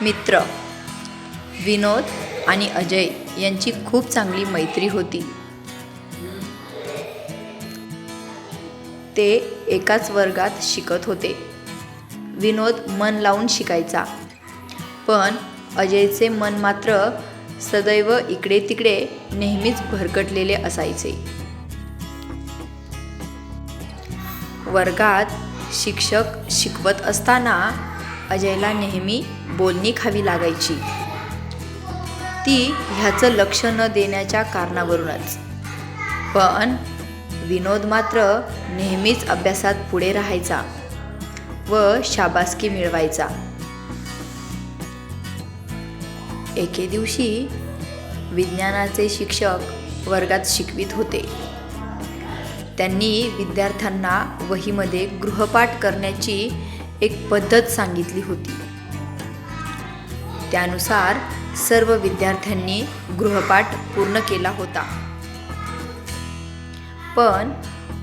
मित्र विनोद आणि अजय यांची खूप चांगली मैत्री होती. ते एकाच वर्गात शिकत होते. विनोद मन लावून शिकायचा. पण अजयचे मन मात्र सदैव इकडे तिकडे नेहमीच भरकटलेले असायचे. वर्गात शिक्षक शिकवत असताना अजयला नेहमी बोलणी खावी लागायची. ती ह्याचं लक्ष न देण्याच्या कारणावरूनच. पण विनोद मात्र नेहमीच अभ्यासात पुढे राहायचा व शाबासकी मिळवायचा. एके दिवशी विज्ञानाचे शिक्षक वर्गात शिकवित होते. त्यांनी विद्यार्थ्यांना वहीमध्ये गृहपाठ करण्याची एक पद्धत सांगितली होती. त्यानुसार सर्व विद्यार्थ्यांनी गृहपाठ पूर्ण केला होता. पण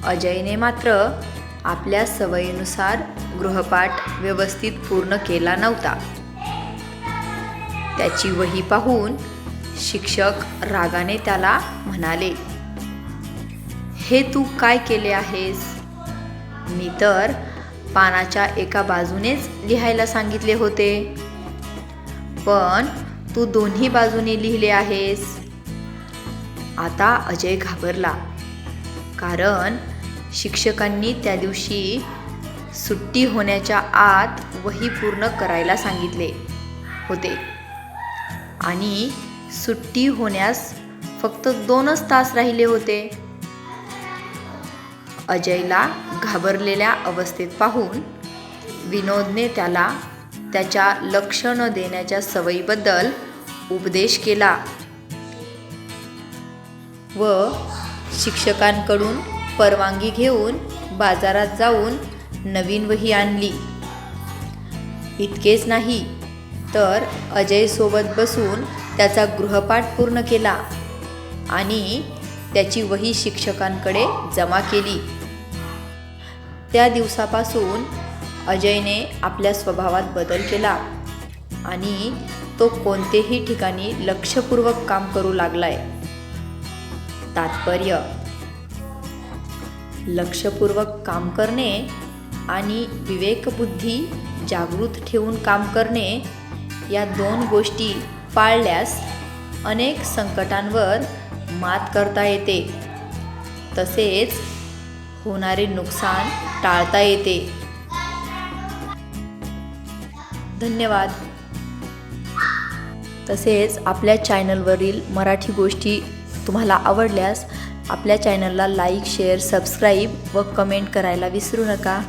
अजयने मात्र आपल्या सवयीनुसार गृहपाठ व्यवस्थित पूर्ण केला नव्हता. त्याची वही पाहून शिक्षक रागाने त्याला म्हणाले हे तू काय केले आहेस? मी तर पानाच्या एका बाजूनेच लिहायला सांगितले होते. पण तू दोन्ही बाजूने लिहिले आहेस. आता अजय घाबरला. कारण शिक्षकांनी त्या दिवशी सुट्टी होण्याच्या आत वही पूर्ण करायला सांगितले होते. आणि सुट्टी होण्यास फक्त दोनच तास राहिले होते. अजयला घाबरलेल्या अवस्थेत पाहून विनोदने त्याला त्याच्या लक्ष न देण्याच्या सवयीबद्दल उपदेश केला. व शिक्षकांकडून परवानगी घेऊन बाजारात जाऊन नवीन वही आणली. इतकेच नाही तर अजयसोबत बसून त्याचा गृहपाठ पूर्ण केला आणि त्याची वही शिक्षकांकडे जमा केली. त्या दिवसापासून अजयने आपल्या स्वभावात बदल केला आणि तो कोणतेही ठिकाणी लक्षपूर्वक काम करू लागलाय. तात्पर्य लक्षपूर्वक काम करणे आणि विवेकबुद्धी जागृत ठेवून काम करणे या दोन गोष्टी पाळल्यास अनेक संकटांवर मात करता येते. तसेच होणारे नुकसान टाळता येते. धन्यवाद. तसेच आपल्या चॅनलवरील मराठी गोष्टी तुम्हाला आवडल्यास आपल्या चॅनलला लाईक शेअर सबस्क्राईब व कमेंट करायला विसरू नका.